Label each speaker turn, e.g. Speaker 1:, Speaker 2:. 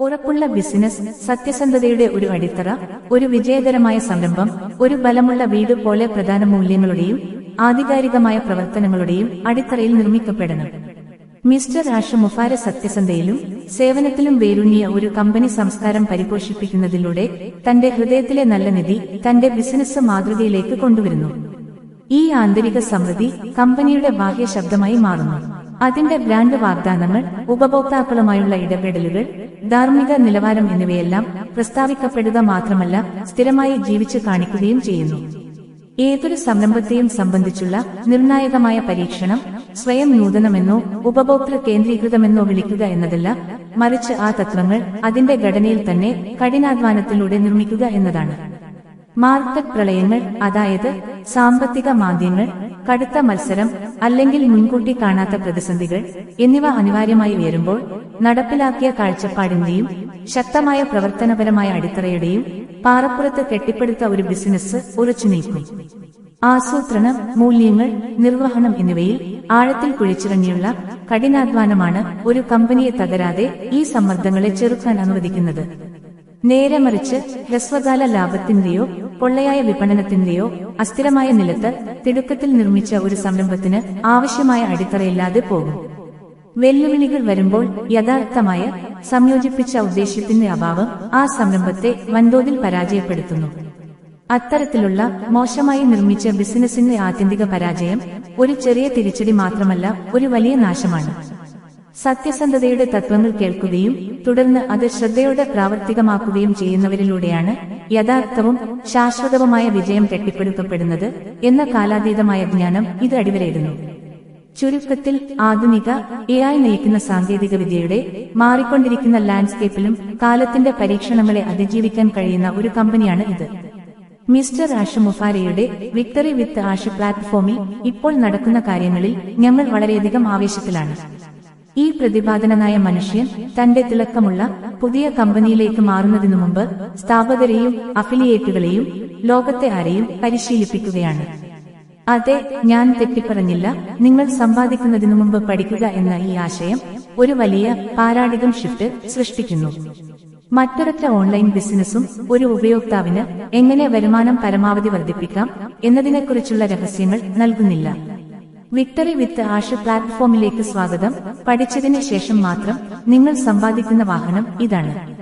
Speaker 1: ഉറപ്പുള്ള ബിസിനസ് സത്യസന്ധതയുടെ ഒരു അടിത്തറ ഒരു വിജയകരമായ സംരംഭം ഒരു ബലമുള്ള വീട് പോലെ പ്രധാന മൂല്യങ്ങളുടെയും ആധികാരികമായ പ്രവർത്തനങ്ങളുടെയും അടിത്തറയിൽ നിർമ്മിക്കപ്പെടണം. മിസ്റ്റർ ആഷ മുഫാര സത്യസന്ധയിലും സേവനത്തിലും വേരുങ്ങിയ ഒരു കമ്പനി സംസ്കാരം പരിപോഷിപ്പിക്കുന്നതിലൂടെ തന്റെ ഹൃദയത്തിലെ നല്ല നിധി തന്റെ ബിസിനസ് മാതൃകയിലേക്ക് കൊണ്ടുവരുന്നു. ഈ ആന്തരിക സമൃദ്ധി കമ്പനിയുടെ ബാഹ്യ ശബ്ദമായി മാറുന്നു. അതിന്റെ ബ്രാൻഡ് വാഗ്ദാനങ്ങൾ ഉപഭോക്താക്കളുമായുള്ള ഇടപെടലുകൾ ധാർമ്മിക നിലവാരം എന്നിവയെല്ലാം പ്രസ്താവിക്കപ്പെടുക മാത്രമല്ല സ്ഥിരമായി ജീവിച്ചു കാണിക്കുകയും ചെയ്യുന്നു. ഏതൊരു സംരംഭത്തെയും സംബന്ധിച്ചുള്ള നിർണായകമായ പരീക്ഷണം സ്വയം നൂതനമെന്നോ ഉപഭോക്തൃ കേന്ദ്രീകൃതമെന്നോ വിളിക്കുക എന്നതല്ല മറിച്ച് ആ തത്വങ്ങൾ അതിന്റെ ഘടനയിൽ തന്നെ കഠിനാധ്വാനത്തിലൂടെ നിർമ്മിക്കുക എന്നതാണ്. മാർക്കറ്റ് പ്രളയങ്ങൾ അതായത് സാമ്പത്തിക മാന്ദ്യങ്ങൾ കടുത്ത മത്സരം അല്ലെങ്കിൽ മുൻകൂട്ടി കാണാത്ത പ്രതിസന്ധികൾ എന്നിവ അനിവാര്യമായി ഉയരുമ്പോൾ നടപ്പിലാക്കിയ കാഴ്ചപ്പാടിന്റെയും ശക്തമായ പ്രവർത്തനപരമായ അടിത്തറയുടെയും പാറപ്പുറത്ത് കെട്ടിപ്പടുത്ത ഒരു ബിസിനസ് ഉറച്ചു നീക്കും. ആസൂത്രണം മൂല്യങ്ങൾ നിർവഹണം എന്നിവയിൽ ആഴത്തിൽ കുഴിച്ചിറങ്ങിയുള്ള കഠിനാധ്വാനമാണ് ഒരു കമ്പനിയെ തകരാതെ ഈ സമ്മർദ്ദങ്ങളെ ചെറുക്കാൻ അനുവദിക്കുന്നത്. നേരെ മറിച്ച് ഹ്രസ്വകാല ലാഭത്തിന്റെയോ പൊള്ളയായ വിപണനത്തിന്റെയോ അസ്ഥിരമായ നിലത്ത് തിടുക്കത്തിൽ നിർമ്മിച്ച ഒരു സംരംഭത്തിന് ആവശ്യമായ അടിത്തറയില്ലാതെ പോകും. വെല്ലുവിളികൾ വരുമ്പോൾ യഥാർത്ഥമായ സംയോജിപ്പിച്ച ഉദ്ദേശ്യത്തിന്റെ അഭാവം ആ സംരംഭത്തെ വൻതോതിൽ പരാജയപ്പെടുത്തുന്നു. അത്തരത്തിലുള്ള മോശമായി നിർമ്മിച്ച ബിസിനസിന്റെ ആത്യന്തിക പരാജയം ഒരു ചെറിയ തിരിച്ചടി മാത്രമല്ല ഒരു വലിയ നാശമാണ്. സത്യസന്ധതയുടെ തത്വങ്ങൾ കേൾക്കുകയും തുടർന്ന് അത് ശ്രദ്ധയോടെ പ്രാവർത്തികമാക്കുകയും ചെയ്യുന്നവരിലൂടെയാണ് യഥാർത്ഥവും ശാശ്വതവുമായ വിജയം കെട്ടിപ്പടുക്കപ്പെടുന്നത് എന്ന കാലാതീതമായ ജ്ഞാനം ഇത് അടിവരയിടുന്നു. ചുരുക്കത്തിൽ ആധുനിക എ ആയി നയിക്കുന്ന സാങ്കേതിക വിദ്യയുടെ മാറിക്കൊണ്ടിരിക്കുന്ന ലാൻഡ്സ്കേപ്പിലും കാലത്തിന്റെ പരീക്ഷണങ്ങളെ അതിജീവിക്കാൻ കഴിയുന്ന ഒരു കമ്പനിയാണ് ഇത്. മിസ്റ്റർ ആഷു മുഫാരയുടെ വിക്ടറി വിത്ത് ആഷു പ്ലാറ്റ്ഫോമിൽ ഇപ്പോൾ നടക്കുന്ന കാര്യങ്ങളിൽ ഞങ്ങൾ വളരെയധികം ആവേശത്തിലാണ്. ഈ പ്രതിപാദനനായ മനുഷ്യൻ തന്റെ തിളക്കമുള്ള പുതിയ കമ്പനിയിലേക്ക് മാറുന്നതിനു മുമ്പ് സ്ഥാപകരെയും അഫിലിയേറ്റുകളെയും ലോകത്തെ ആരെയും പരിശീലിപ്പിക്കുകയാണ്. അതെ ഞാൻ തെറ്റിപ്പറഞ്ഞില്ല. നിങ്ങൾ സമ്പാദിക്കുന്നതിനു മുമ്പ് പഠിക്കുക എന്ന ഈ ആശയം ഒരു വലിയ പാരാടികം ഷിഫ്റ്റ് സൃഷ്ടിക്കുന്നു. മറ്റൊരൊറ്റ ഓൺലൈൻ ബിസിനസ്സും ഒരു ഉപയോക്താവിന് എങ്ങനെ വരുമാനം പരമാവധി വർദ്ധിപ്പിക്കാം എന്നതിനെക്കുറിച്ചുള്ള രഹസ്യങ്ങൾ നൽകുന്നില്ല. വിക്ടറി വിത്ത് ആഷ പ്ലാറ്റ്ഫോമിലേക്ക് സ്വാഗതം. പഠിച്ചതിന് ശേഷം മാത്രം നിങ്ങൾ സമ്പാദിക്കുന്ന വാഹനം ഇതാണ്.